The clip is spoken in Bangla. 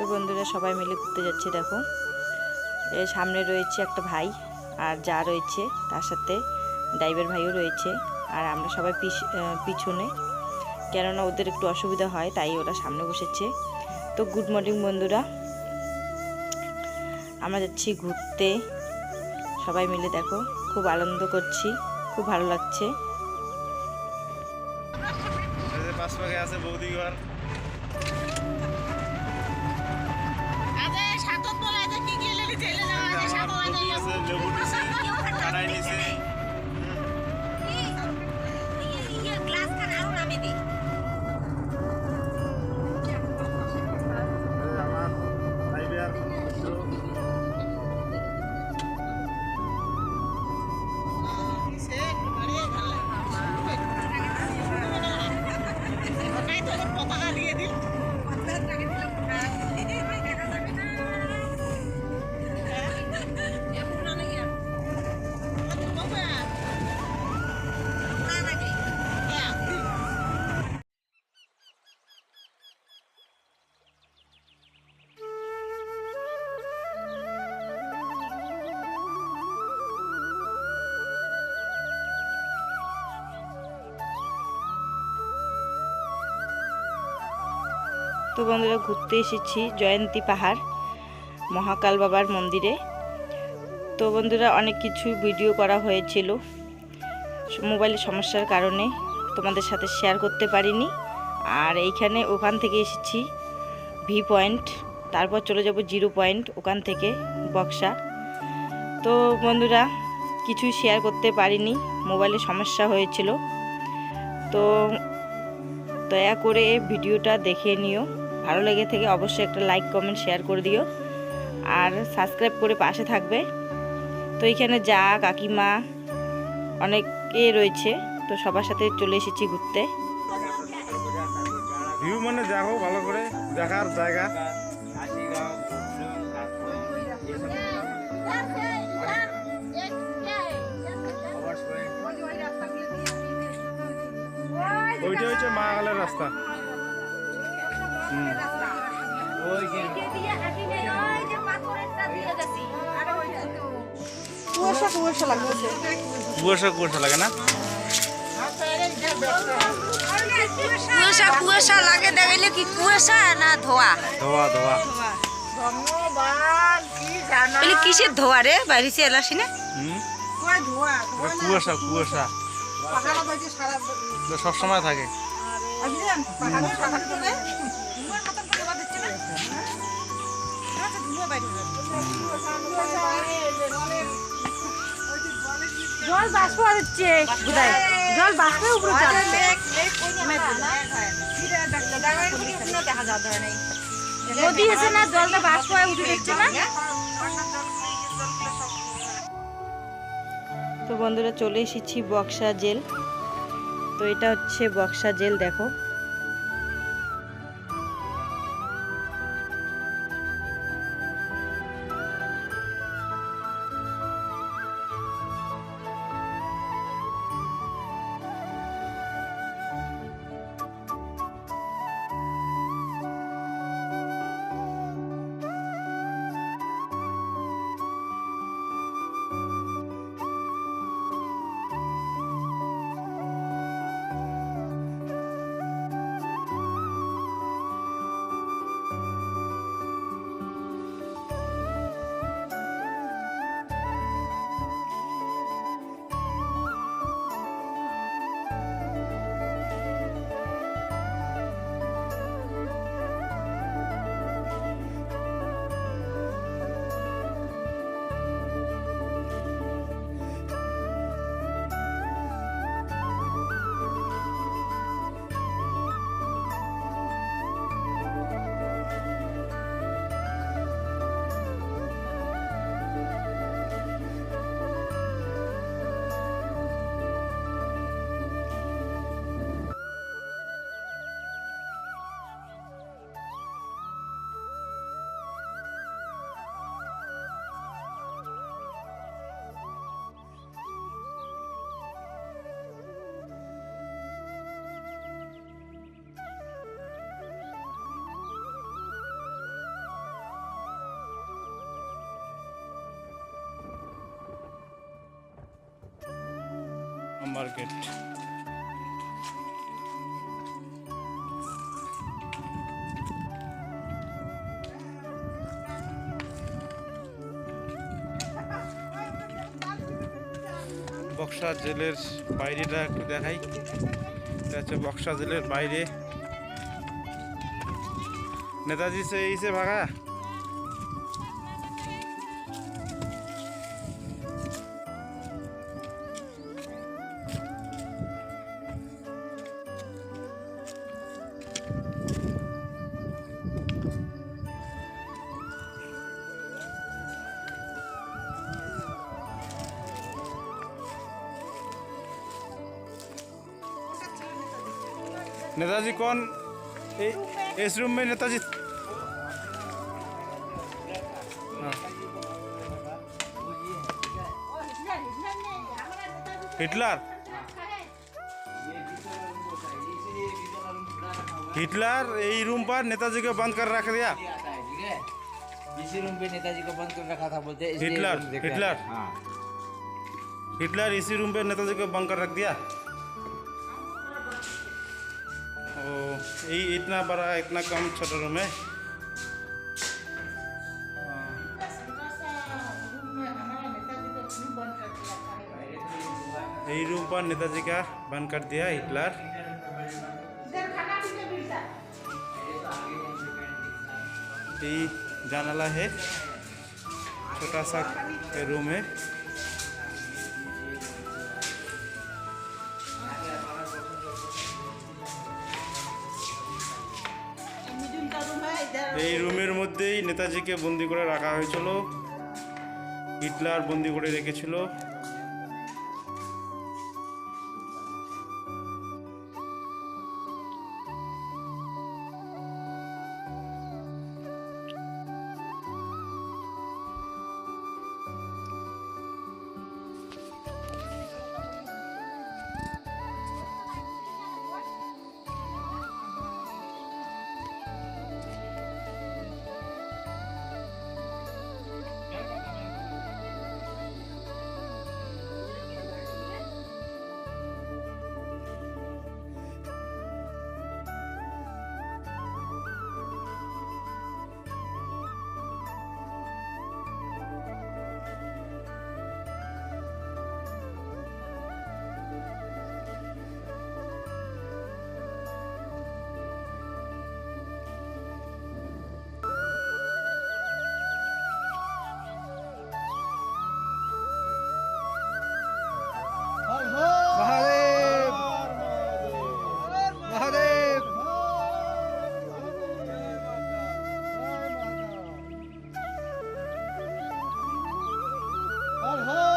তো বন্ধুরা সবাই মিলে ঘুরতে যাচ্ছে, দেখো। এর সামনে রয়েছে একটা ভাই আর যা রয়েছে তার সাথে ড্রাইভার ভাইও রয়েছে আর আমরা সবাই পিছ- পিছনে। কেননা ওদের একটু অসুবিধা হয়, তাই ওরা সামনে বসেছে। তো গুড মর্নিং বন্ধুরা। আমরা যাচ্ছি ঘুরতে। সবাই মিলে দেখো, খুব আনন্দ করছি, খুব ভালো লাগছে। আছে বৌদি ঘর। তো বন্ধুরা ঘুরতে এসেছি জয়ন্তী পাহাড়, মহাকাল বাবার মন্দিরে। তো বন্ধুরা অনেক কিছু ভিডিও করা হয়েছিল। মোবাইলের সমস্যার কারণে তোমাদের সাথে শেয়ার করতে পারিনি। আর এইখানে ওখান থেকে এসেছি ভি পয়েন্ট তারপর চলে যাব জিরো পয়েন্ট ওখান থেকে বক্সা। তো বন্ধুরা কিছুই শেয়ার করতে পারিনি, মোবাইলে সমস্যা হয়েছিল। তো দয়া করে ভিডিওটা দেখে নিও। ভালো লেগে থেকে অবশ্যই একটা লাইক কমেন্ট শেয়ার করে দিও আর সাবস্ক্রাইব করে পাশে থাকবে তো এখানে যা কাকিমা অনেকে রয়েছে তো সবার সাথে চলে এসেছি ঘুরতে ভিউ মানে দেখো ভালো করে দেখার জায়গা ওইটা হচ্ছে মা গেলের রাস্তা কুয়াশা কুয়াশা লাগতেছে কুয়াশা কুয়াশা লাগে না? কুয়াশা কুয়াশা লাগে দেখলে কি কুয়াশা না ধোয়া? ধোয়া ধোয়া। বলি কিসের ধোয়া রে? বাড়িতে এলাসি না? হুম? এটা কুয়াশা কুয়াশা। সবসময় থাকে। জল বাষ্প হচ্ছে। জল উপরে যাচ্ছে। নদী আছে না জলটা বাষ্প হয়ে উঠে দিচ্ছে না? তো বন্ধুরা চলে এসেছি বক্সা জেল। তো এটা হচ্ছে বক্সা জেল দেখো। নাম্বার গেট বক্সা জেলের বাইরেটা একটু দেখাই। হচ্ছে বক্সা জেলের বাইরে। নেতাজি সে এই সে ভাগা। नेताजी कौन? ए, इस रूम में नेताजी। हाँ। हिटलर? हिटलर यही रूम पर नेताजी को बंद कर रख दिया। इसी रूम पे नेताजी को बंद कर रखा था बोलते हिटलर, हिटलर। हाँ। हिटलर इसी रूम पे नेताजी को बंद कर रख दिया। ओ यही इतना बड़ा इतना कम छोटा रूम है यही रूम पर नेताजी का बंद कर दिया हिटलर यही जानाला है छोटा सा रूम है নেতাজিকে বন্দি করে রাখা হয়েছিল হিটলার বন্দি করে রেখেছিল। 好得很